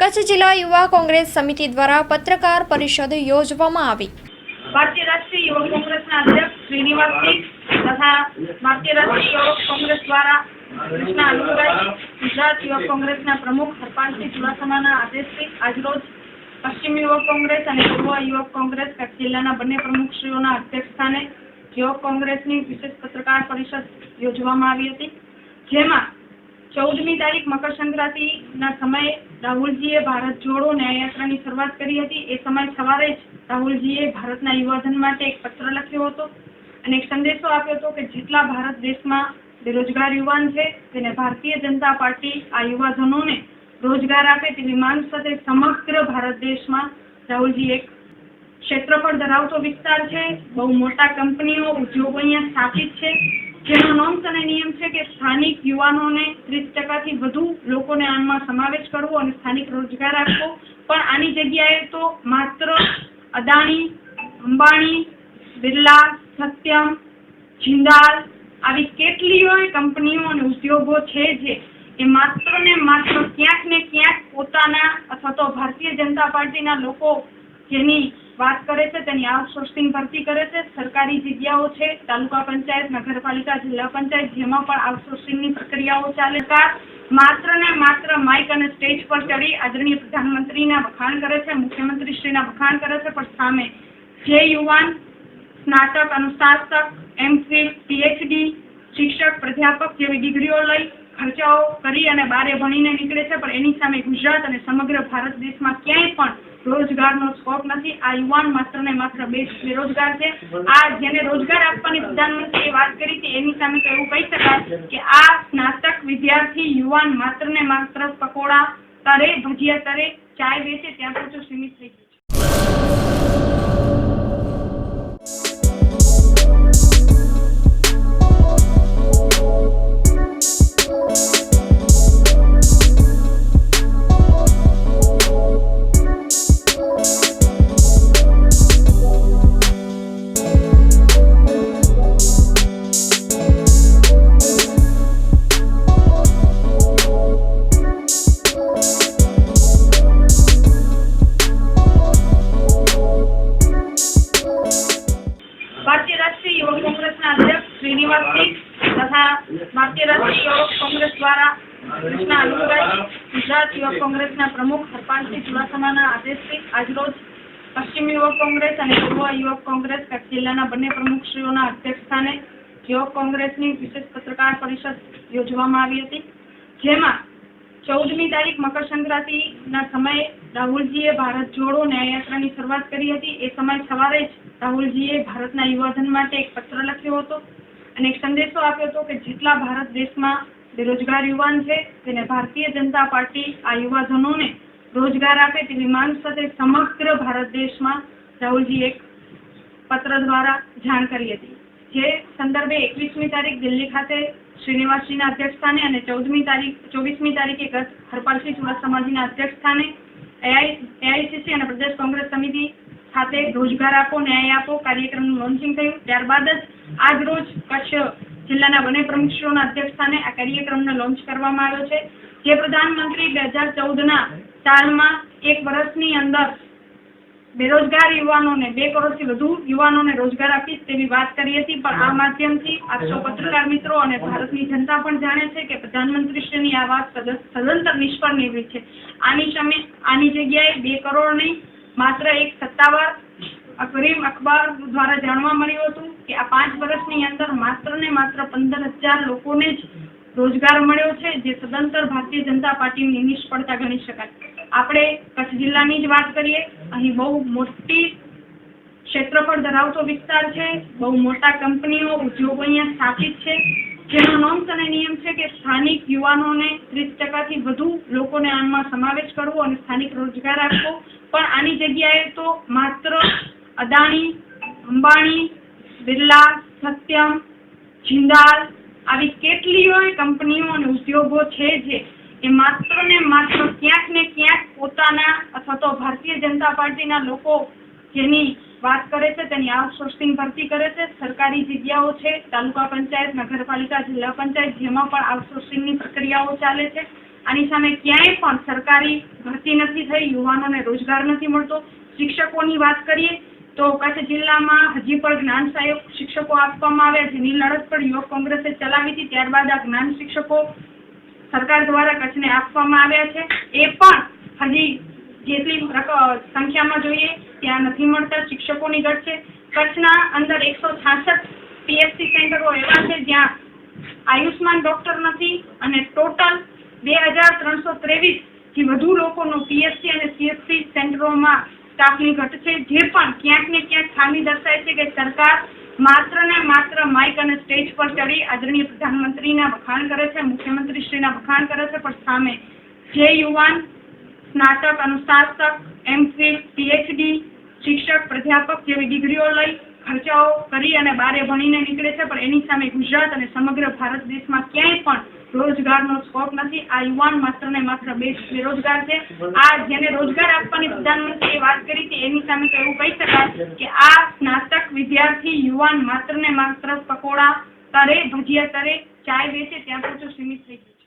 કચ્છ જિલ્લા યુવા કોંગ્રેસ સમિતિ દ્વારા પત્રકાર પરિષદ યોજવામાં આવી. ભારતીય રાષ્ટ્રીય યુવક કોંગ્રેસના અધ્યક્ષ શ્રીનિવાસસિંહ તથા ભારતીય રાષ્ટ્રીય યુવક કોંગ્રેસ દ્વારા કૃષ્ણા ગુજરાત યુવક કોંગ્રેસના પ્રમુખ હરપાલસિંહ ચુડાસમાના આદેશથી આજરોજ પશ્ચિમ યુવક કોંગ્રેસ અને પૂર્વ યુવક કોંગ્રેસ કચ્છ જિલ્લાના બંને પ્રમુખશ્રીઓના અધ્યક્ષસ્થાને યુવક કોંગ્રેસની વિશેષ પત્રકાર પરિષદ યોજવામાં આવી હતી. જેમાં ચૌદમી તારીખ મકર સંક્રાંતિના સમયે રાહુલજીએ ભારત જોડો ન્યાયયાત્રાની શરૂઆત કરી હતી. એ સમય સવારે જ રાહુલજીએ ભારતના યુવાધન માટે એક પત્ર લખ્યો હતો અને એક સંદેશો આપ્યો હતો કે જેટલા ભારત દેશમાં બેરોજગાર યુવાન છે, તેને ભારતીય જનતા પાર્ટી આ યુવાધનોને રોજગાર આપે તેવી માંગ સાથે સમગ્ર ભારત દેશમાં રાહુલજી એક ક્ષેત્રફળ ધરાવતો વિસ્તાર છે. બહુ મોટા કંપનીઓ, ઉદ્યોગો અહીંયા સ્થાપિત છે. જેનો નોંધ અને નિયમ છે કે સ્થાનિક યુવાનોને ત્રીસ ટકાથી વધુ લોકોને આમાં સમાવેશ કરવો અને સ્થાનિક રોજગાર આપવો. પણ આની જગ્યાએ તો માત્ર અદાણી, અંબાણી, બિરલા, સત્યમ, જિંદાલ આવી કેટલીય કંપનીઓ અને ઉદ્યોગો છે જે એ માત્ર ને માત્ર ક્યાંક ને ક્યાંક પોતાના અથવા તો ભારતીય જનતા પાર્ટીના લોકો જેની વાત કરે છે, તેની આઉટસોર્સિંગ ભરતી કરે છે. સરકારી જગ્યાઓ છે, તાલુકા પંચાયત, નગરપાલિકા, જિલ્લા પંચાયત, જેમાં પણ આઉટસોર્સિંગની પ્રક્રિયાઓ ચાલે માત્ર ને માત્ર માઇક અને સ્ટેજ પર ચડી આદરણીય પ્રધાનમંત્રીના વખાણ કરે છે, મુખ્યમંત્રીશ્રીના વખાણ કરે છે, પણ સામે જે યુવાન સ્નાતક, અનુશાસક એમફિલ પીએચડી શિક્ષક, પ્રાધ્યાપક જેવી ડિગ્રીઓ લઈ ખર્ચાઓ કરી અને બારે ભણીને નીકળે છે, પણ એની સામે ગુજરાત અને સમગ્ર ભારત દેશમાં ક્યાંય પણ રોજગારનો સ્કોપ નથી. આ યુવાન માત્ર ને માત્ર બેરોજગાર છે. આ જેને રોજગાર આપવાની પ્રધાનમંત્રીએ વાત કરી હતી, એની સામે તો એવું કહી શકાય કે આ સ્નાતક વિદ્યાર્થી યુવાન માત્ર ને માત્ર પકોડા તરે, ભજીયા તરે, ચાય વેચે ત્યાં પૂરતું સીમિત થઈ ગયું છે. રાષ્ટ્રીય યુવક જેમાં ચૌદમી તારીખ મકર સંક્રાંતિના સમયે રાહુલજીએ ભારત જોડો ન્યાયયાત્રાની શરૂઆત કરી હતી. એ સમય સવારે જ રાહુલજીએ ભારતના યુવાધન માટે એક પત્ર લખ્યો હતો. અને એક સંદેશો આપ્યો હતો કે જેટલા ભારત દેશમાં બેરોજગાર યુવાન છે, તેને ભારતીય જનતા પાર્ટી આ યુવાધનોને રોજગાર આપે તેવી માંગ સાથે સમગ્ર ભારત દેશમાં રાહુલજી એક પત્ર દ્વારા જાણ કરી હતી. જે સંદર્ભે એકવીસમી તારીખ દિલ્હી ખાતે શ્રીનિવાસજીના અધ્યક્ષસ્થાને અને ચૌદમી તારીખ, ચોવીસમી તારીખે હરપાલસિંહ ચુડાસમાજીના અધ્યક્ષસ્થાને એઆઈસીસી અને પ્રદેશ કોંગ્રેસ સમિતિ ખાતે રોજગાર આપો, ન્યાય આપો કાર્યક્રમનું લોન્ચિંગ થયું. ત્યારબાદ જ આજ રોજ કચ્છ જિલ્લાના બંને પ્રમુખશ્રીઓના અધ્યક્ષસ્થાને આ કાર્યક્રમને લોન્ચ કરવામાં આવ્યો છે. જે પ્રધાનમંત્રી બે હજાર ચૌદના સાલમાં એક વર્ષની અંદર બેરોજગાર યુવાનોને બે કરોડથી વધુ યુવાનોને રોજગાર આપીશ તેવી વાત કરી હતી. પણ આ માધ્યમથી આ સૌ પત્રકાર મિત્રો અને ભારતની જનતા પણ જાણે છે કે પ્રધાનમંત્રીશ્રીની આ વાત સદ- સદંતર નિષ્ફળ નીવડી છે. આની સામે, આની જગ્યાએ બે કરોડ નહીં માત્ર એક સત્તાવાર અગ્રીમ અખબાર દ્વારા જાણવા મળ્યું હતું કે આ પાંચ વર્ષની અંદર માત્ર ને માત્ર પંદર હજાર લોકોને જ રોજગાર મળ્યો છે, જે સદંતર ભારતીય જનતા પાર્ટીની નિષ્ફળતા ગણી શકાય. આપણે કચ્છ જિલ્લાની જ વાત કરીએ, અહીં બહુ મોટી ક્ષેત્રફળ ધરાવતો વિસ્તાર છે, બહુ મોટા કંપનીઓ, ઉદ્યોગો અહીંયા સ્થાપિત છે. જેનો નોંધ અને નિયમ છે કે સ્થાનિક યુવાનોને ત્રીસ ટકાથી વધુ લોકોને આમાં સમાવેશ કરવો અને સ્થાનિક રોજગાર આપવો. પણ આની જગ્યાએ તો માત્ર અદાણી, અંબાણી, બિરલા, સત્યમ, જિંદાલ આવી કેટલીય કંપનીઓ અને ઉદ્યોગો છે જે એ માત્ર ને માત્ર ક્યાંક ને ક્યાંક પોતાના અથવા તો ભારતીય જનતા પાર્ટીના લોકો જેની વાત કરે છે, તેની આઉટસોર્સિંગ ભરતી કરે છે. સરકારી જગ્યાઓ છે, તાલુકા પંચાયત, નગરપાલિકા, જિલ્લા પંચાયત, જેમાં પણ આઉટસોર્સિંગની પ્રક્રિયાઓ ચાલે છે. આની સામે ક્યાંય પણ સરકારી ભરતી નથી થઈ, યુવાનોને રોજગાર નથી મળતો. શિક્ષકોની વાત કરીએ તો કચ્છ જિલ્લામાં હજી પણ જ્ઞાન સહાયક શિક્ષકો આપવામાં આવ્યા જેની લડત પણ યુવક કોંગ્રેસે ચલાવી હતી. ત્યારબાદ આ જ્ઞાન શિક્ષકો સરકાર દ્વારા કચ્છને આપવામાં આવ્યા છે. એ પણ હજી જેટલી સંખ્યામાં જોઈએ ત્યાં નથી મળતા શિક્ષકોની ઘટ છે. કચ્છના અંદર એકસો છાસઠ પીએચસી સેન્ટરો એવા છે જ્યાં આયુષ્માન ડોક્ટર નથી અને ટોટલ બે હજાર ત્રણસો ત્રેવીસથી વધુ લોકોનો પીએચસી અને સીએચસી સેન્ટરોમાં સ્ટાફની ઘટ છે જે પણ ક્યાંક ને ક્યાંક ખામી દર્શાવે છે કે સરકાર માત્ર ને માત્ર માઇક અને સ્ટેજ પર ચડી આદરણીય પ્રધાનમંત્રીના વખાણ કરે છે મુખ્યમંત્રી શ્રીના વખાણ કરે છે, પણ સામે જે યુવાન, સ્નાતક અનુસ્નાતક એમફિલ પીએચડી, શિક્ષક, પ્રાધ્યાપક જેવી ડિગ્રીઓ લઈ ખર્ચાઓ કરી અને બારે ભણીને નીકળે છે, પણ એની સામે ગુજરાત અને સમગ્ર ભારત દેશમાં ક્યાંય પણ રોજગારનો સ્કોપ નથી. આ યુવાન માત્ર ને માત્ર બેરોજગાર છે. આ જેને રોજગાર આપવાની પ્રધાનમંત્રીએ વાત કરી હતી, એની સામે તો એવું કહી શકાય કે આ સ્નાતક વિદ્યાર્થી યુવાન માત્ર ને માત્ર પકોડા તરે, ભજીયા તરે, ચાય વેચે ત્યાં પૂરતું સીમિત થઈ